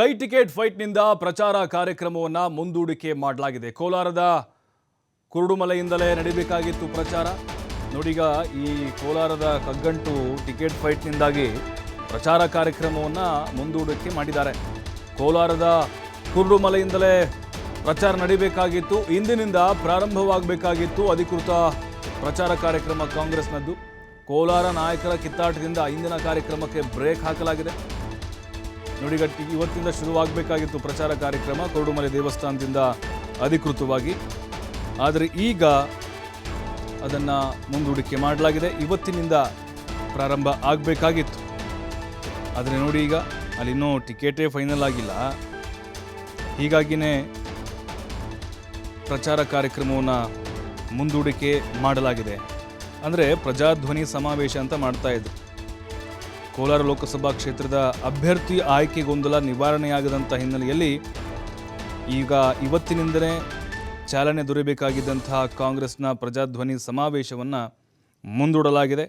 ಕೈ ಟಿಕೆಟ್ ಫೈಟ್ನಿಂದ ಪ್ರಚಾರ ಕಾರ್ಯಕ್ರಮವನ್ನು ಮುಂದೂಡಿಕೆ ಮಾಡಲಾಗಿದೆ. ಕೋಲಾರದ ಕುರುಡುಮಲೆಯಿಂದಲೇ ನಡಿಬೇಕಾಗಿತ್ತು ಪ್ರಚಾರ. ನೋಡಿಗ ಈ ಕೋಲಾರದ ಕಗ್ಗಂಟು ಟಿಕೆಟ್ ಫೈಟ್ನಿಂದಾಗಿ ಪ್ರಚಾರ ಕಾರ್ಯಕ್ರಮವನ್ನು ಮುಂದೂಡಿಕೆ ಮಾಡಿದ್ದಾರೆ. ಕೋಲಾರದ ಕುರುಡುಮಲೆಯಿಂದಲೇ ಪ್ರಚಾರ ನಡಿಬೇಕಾಗಿತ್ತು. ಇಂದಿನಿಂದ ಪ್ರಾರಂಭವಾಗಬೇಕಾಗಿತ್ತು ಅಧಿಕೃತ ಪ್ರಚಾರ ಕಾರ್ಯಕ್ರಮ ಕಾಂಗ್ರೆಸ್ನದ್ದು. ಕೋಲಾರ ನಾಯಕರ ಕಿತ್ತಾಟದಿಂದ ಇಂದಿನ ಕಾರ್ಯಕ್ರಮಕ್ಕೆ ಬ್ರೇಕ್ ಹಾಕಲಾಗಿದೆ. ನೋಡಿ ಗಟ್ಟಿ ಇವತ್ತಿಂದ ಶುರುವಾಗಬೇಕಾಗಿತ್ತು ಪ್ರಚಾರ ಕಾರ್ಯಕ್ರಮ. ಕೊರಡುಮಲೆ ದೇವಸ್ಥಾನದಿಂದ ಅಧಿಕೃತವಾಗಿ. ಆದರೆ ಈಗ ಅದನ್ನು ಮುಂದೂಡಿಕೆ ಮಾಡಲಾಗಿದೆ. ಇವತ್ತಿನಿಂದ ಪ್ರಾರಂಭ ಆಗಬೇಕಾಗಿತ್ತು. ಆದರೆ ನೋಡಿ ಈಗ, ಅಲ್ಲಿ ಇನ್ನೂ ಟಿಕೆಟೇ ಫೈನಲ್ ಆಗಿಲ್ಲ. ಹೀಗಾಗಿನೇ ಪ್ರಚಾರ ಕಾರ್ಯಕ್ರಮವನ್ನು ಮುಂದೂಡಿಕೆ ಮಾಡಲಾಗಿದೆ. ಅಂದರೆ ಪ್ರಜಾಧ್ವನಿ ಸಮಾವೇಶ ಅಂತ ಮಾಡ್ತಾ ಇದ್ರು. ಕೋಲಾರ ಲೋಕಸಭಾ ಕ್ಷೇತ್ರದ ಅಭ್ಯರ್ಥಿ ಆಯ್ಕೆ ಗೊಂದಲ ನಿವಾರಣೆಯಾಗದಂಥ ಹಿನ್ನೆಲೆಯಲ್ಲಿ ಈಗ ಇವತ್ತಿನಿಂದಲೇ ಚಾಲನೆ ದೊರೆಯಬೇಕಾಗಿದ್ದಂತಹ ಕಾಂಗ್ರೆಸ್ನ ಪ್ರಜಾಧ್ವನಿ ಸಮಾವೇಶವನ್ನು ಮುಂದೂಡಲಾಗಿದೆ.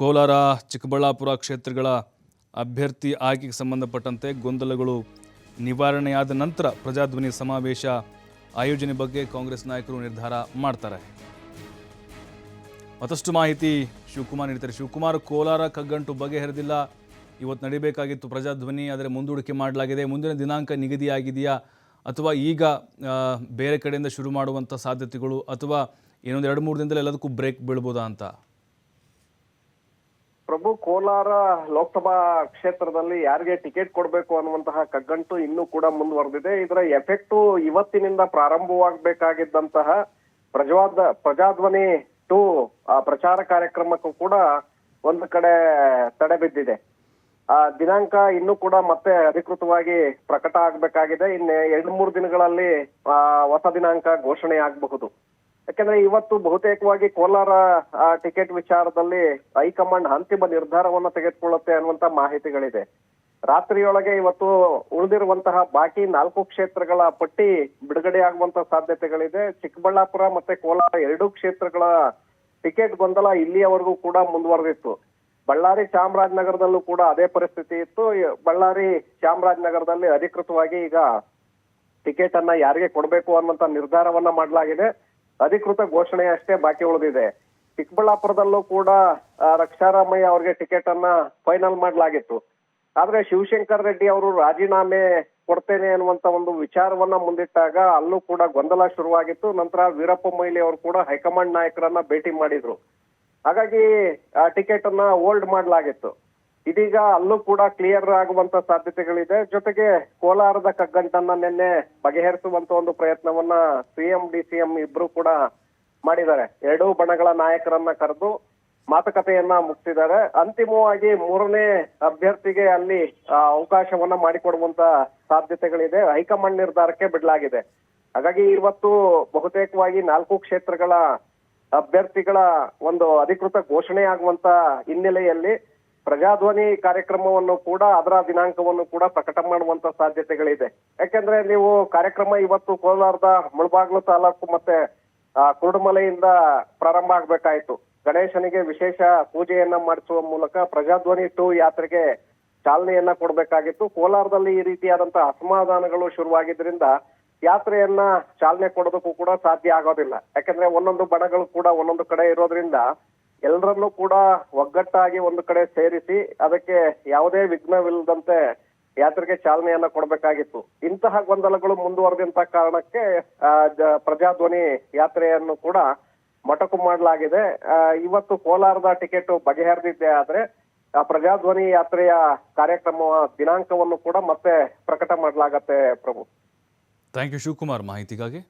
ಕೋಲಾರ, ಚಿಕ್ಕಬಳ್ಳಾಪುರ ಕ್ಷೇತ್ರಗಳ ಅಭ್ಯರ್ಥಿ ಆಯ್ಕೆಗೆ ಸಂಬಂಧಪಟ್ಟಂತೆ ಗೊಂದಲಗಳು ನಿವಾರಣೆಯಾದ ನಂತರ ಪ್ರಜಾಧ್ವನಿ ಸಮಾವೇಶ ಆಯೋಜನೆ ಬಗ್ಗೆ ಕಾಂಗ್ರೆಸ್ ನಾಯಕರು ನಿರ್ಧಾರ ಮಾಡ್ತಾರೆ. ಮತ್ತಷ್ಟು ಮಾಹಿತಿ ಶಿವಕುಮಾರ್ ನೀಡ್ತಾರೆ. ಶಿವಕುಮಾರ್ ಕೋಲಾರ ಕಗ್ಗಂಟು ಬಗೆಹರಿದಿಲ್ಲ. ಇವತ್ತು ನಡಿಬೇಕಾಗಿತ್ತು ಪ್ರಜಾಧ್ವನಿ, ಆದರೆ ಮುಂದೂಡಿಕೆ ಮಾಡಲಾಗಿದೆ. ಮುಂದಿನ ದಿನಾಂಕ ನಿಗದಿಯಾಗಿದೆಯಾ? ಅಥವಾ ಈಗ ಬೇರೆ ಕಡೆಯಿಂದ ಶುರು ಮಾಡುವಂಥ ಸಾಧ್ಯತೆಗಳು? ಅಥವಾ ಏನೊಂದು ಎರಡು, ಮೂರು ದಿನದಲ್ಲಿ ಎಲ್ಲದಕ್ಕೂ ಬ್ರೇಕ್ ಬೀಳ್ಬೋದಾ ಅಂತ? ಪ್ರಭು, ಕೋಲಾರ ಲೋಕಸಭಾ ಕ್ಷೇತ್ರದಲ್ಲಿ ಯಾರಿಗೆ ಟಿಕೆಟ್ ಕೊಡಬೇಕು ಅನ್ನುವಂತಹ ಕಗ್ಗಂಟು ಇನ್ನೂ ಕೂಡ ಮುಂದುವರೆದಿದೆ. ಇದರ ಎಫೆಕ್ಟು ಇವತ್ತಿನಿಂದ ಪ್ರಾರಂಭವಾಗಬೇಕಾಗಿದ್ದಂತಹ ಪ್ರಜಾದ ಪ್ರಜಾಧ್ವನಿ ಟು ಪ್ರಚಾರ ಕಾರ್ಯಕ್ರಮಕ್ಕೂ ಕೂಡ ಒಂದು ಕಡೆ ತಡೆ ಬಿದ್ದಿದೆ. ಆ ದಿನಾಂಕ ಇನ್ನೂ ಕೂಡ ಮತ್ತೆ ಅಧಿಕೃತವಾಗಿ ಪ್ರಕಟ ಆಗಬೇಕಾಗಿದೆ. ಇನ್ನು ಎರಡು ಮೂರು ದಿನಗಳಲ್ಲಿ ಆ, ಹೊಸ ದಿನಾಂಕ ಘೋಷಣೆ ಆಗಬಹುದು. ಯಾಕಂದ್ರೆ ಇವತ್ತು ಬಹುತೇಕವಾಗಿ ಕೋಲಾರ ಆ, ಟಿಕೆಟ್ ವಿಚಾರದಲ್ಲಿ ಹೈಕಮಾಂಡ್ ಅಂತಿಮ ನಿರ್ಧಾರವನ್ನು ತೆಗೆದುಕೊಳ್ಳುತ್ತೆ ಅನ್ನುವಂತ ಮಾಹಿತಿಗಳಿದೆ. ರಾತ್ರಿಯೊಳಗೆ ಇವತ್ತು ಉಳಿದಿರುವಂತಹ ಬಾಕಿ ನಾಲ್ಕು ಕ್ಷೇತ್ರಗಳ ಪಟ್ಟಿ ಬಿಡುಗಡೆ ಆಗುವಂತ ಸಾಧ್ಯತೆಗಳಿದೆ. ಚಿಕ್ಕಬಳ್ಳಾಪುರ ಮತ್ತೆ ಕೋಲಾರ ಎರಡೂ ಕ್ಷೇತ್ರಗಳ ಟಿಕೆಟ್ ಗೊಂದಲ ಇಲ್ಲಿಯವರೆಗೂ ಕೂಡ ಮುಂದುವರೆದಿತ್ತು. ಬಳ್ಳಾರಿ ಚಾಮರಾಜನಗರದಲ್ಲೂ ಕೂಡ ಅದೇ ಪರಿಸ್ಥಿತಿ ಇತ್ತು. ಬಳ್ಳಾರಿ ಚಾಮರಾಜನಗರದಲ್ಲಿ ಅಧಿಕೃತವಾಗಿ ಈಗ ಟಿಕೆಟ್ ಅನ್ನ ಯಾರಿಗೆ ಕೊಡಬೇಕು ಅನ್ನುವಂತ ನಿರ್ಧಾರವನ್ನ ಮಾಡಲಾಗಿದೆ. ಅಧಿಕೃತ ಘೋಷಣೆ ಅಷ್ಟೇ ಬಾಕಿ ಉಳಿದಿದೆ. ಚಿಕ್ಕಬಳ್ಳಾಪುರದಲ್ಲೂ ಕೂಡ ರಕ್ಷಾರಾಮಯ್ಯ ಅವರಿಗೆ ಟಿಕೆಟ್ ಅನ್ನ ಫೈನಲ್ ಮಾಡಲಾಗಿತ್ತು. ಆದ್ರೆ ಶಿವಶಂಕರ್ ರೆಡ್ಡಿ ಅವರು ರಾಜೀನಾಮೆ ಕೊಡ್ತೇನೆ ಅನ್ನುವಂತ ಒಂದು ವಿಚಾರವನ್ನ ಮುಂದಿಟ್ಟಾಗ ಅಲ್ಲೂ ಕೂಡ ಗೊಂದಲ ಶುರುವಾಗಿತ್ತು. ನಂತರ ವೀರಪ್ಪ ಮೊಯ್ಲಿ ಅವರು ಕೂಡ ಹೈಕಮಾಂಡ್ ನಾಯಕರನ್ನ ಭೇಟಿ ಮಾಡಿದ್ರು. ಹಾಗಾಗಿ ಟಿಕೆಟ್ ಅನ್ನ ಹೋಲ್ಡ್ ಮಾಡಲಾಗಿತ್ತು. ಇದೀಗ ಅಲ್ಲೂ ಕೂಡ ಕ್ಲಿಯರ್ ಆಗುವಂತ ಸಾಧ್ಯತೆಗಳಿದೆ. ಜೊತೆಗೆ ಕೋಲಾರದ ಕಗ್ಗಂಟನ್ನ ನಿನ್ನೆ ಬಗೆಹರಿಸುವಂತ ಒಂದು ಪ್ರಯತ್ನವನ್ನ ಸಿಎಂ ಡಿ ಸಿಎಂ ಇಬ್ರು ಕೂಡ ಮಾಡಿದ್ದಾರೆ. ಎರಡೂ ಬಣಗಳ ನಾಯಕರನ್ನ ಕರೆದು ಮಾತುಕತೆಯನ್ನ ಮುಗಿಸಿದ್ದಾರೆ. ಅಂತಿಮವಾಗಿ ಮೂರನೇ ಅಭ್ಯರ್ಥಿಗೆ ಅಲ್ಲಿ ಅವಕಾಶವನ್ನ ಮಾಡಿಕೊಡುವಂತ ಸಾಧ್ಯತೆಗಳಿದೆ. ಹೈಕಮಾಂಡ್ ನಿರ್ಧಾರಕ್ಕೆ ಬಿಡಲಾಗಿದೆ. ಹಾಗಾಗಿ ಇವತ್ತು ಬಹುತೇಕವಾಗಿ ನಾಲ್ಕು ಕ್ಷೇತ್ರಗಳ ಅಭ್ಯರ್ಥಿಗಳ ಒಂದು ಅಧಿಕೃತ ಘೋಷಣೆ ಆಗುವಂತ ಹಿನ್ನೆಲೆಯಲ್ಲಿ ಪ್ರಜಾಧ್ವನಿ ಕಾರ್ಯಕ್ರಮವನ್ನು ಕೂಡ, ಅದರ ದಿನಾಂಕವನ್ನು ಕೂಡ ಪ್ರಕಟ ಮಾಡುವಂತ ಸಾಧ್ಯತೆಗಳಿದೆ. ಯಾಕೆಂದ್ರೆ ನೀವು ಕಾರ್ಯಕ್ರಮ ಇವತ್ತು ಕೋಲಾರದ ಮುಳಬಾಗ್ಲು ತಾಲೂಕು ಮತ್ತೆ ಕುರುಡುಮಲೆಯಿಂದ ಪ್ರಾರಂಭ ಆಗ್ಬೇಕಾಯ್ತು. ಗಣೇಶನಿಗೆ ವಿಶೇಷ ಪೂಜೆಯನ್ನ ಮಾಡಿಸುವ ಮೂಲಕ ಪ್ರಜಾಧ್ವನಿ ಟೂ ಯಾತ್ರೆಗೆ ಚಾಲನೆಯನ್ನ ಕೊಡಬೇಕಾಗಿತ್ತು. ಕೋಲಾರದಲ್ಲಿ ಈ ರೀತಿಯಾದಂತಹ ಅಸಮಾಧಾನಗಳು ಶುರುವಾಗಿದ್ದರಿಂದ ಯಾತ್ರೆಯನ್ನ ಚಾಲನೆ ಕೊಡೋದಕ್ಕೂ ಕೂಡ ಸಾಧ್ಯ ಆಗೋದಿಲ್ಲ. ಯಾಕಂದ್ರೆ ಒಂದೊಂದು ಬಣಗಳು ಕೂಡ ಒಂದೊಂದು ಕಡೆ ಇರೋದ್ರಿಂದ ಎಲ್ಲರನ್ನೂ ಕೂಡ ಒಗ್ಗಟ್ಟಾಗಿ ಒಂದು ಕಡೆ ಸೇರಿಸಿ ಅದಕ್ಕೆ ಯಾವುದೇ ವಿಘ್ನವಿಲ್ಲದಂತೆ ಯಾತ್ರೆಗೆ ಚಾಲನೆಯನ್ನ ಕೊಡಬೇಕಾಗಿತ್ತು. ಇಂತಹ ಗೊಂದಲಗಳು ಮುಂದುವರೆದಂತ ಕಾರಣಕ್ಕೆ ಪ್ರಜಾಧ್ವನಿ ಯಾತ್ರೆಯನ್ನು ಕೂಡ ಮೊಟಕು ಮಾಡಲಾಗಿದೆ. ಇವತ್ತು ಕೋಲಾರದ ಟಿಕೆಟ್ ಬಗೆಹರಿದಿದ್ದೆ ಆದ್ರೆ ಪ್ರಜಾಧ್ವನಿ ಯಾತ್ರೆಯ ಕಾರ್ಯಕ್ರಮ ದಿನಾಂಕವನ್ನು ಕೂಡ ಮತ್ತೆ ಪ್ರಕಟ ಮಾಡಲಾಗತ್ತೆ ಪ್ರಭು. Thank you Shivakumar. ಮಾಹಿತಿಗಾಗಿ.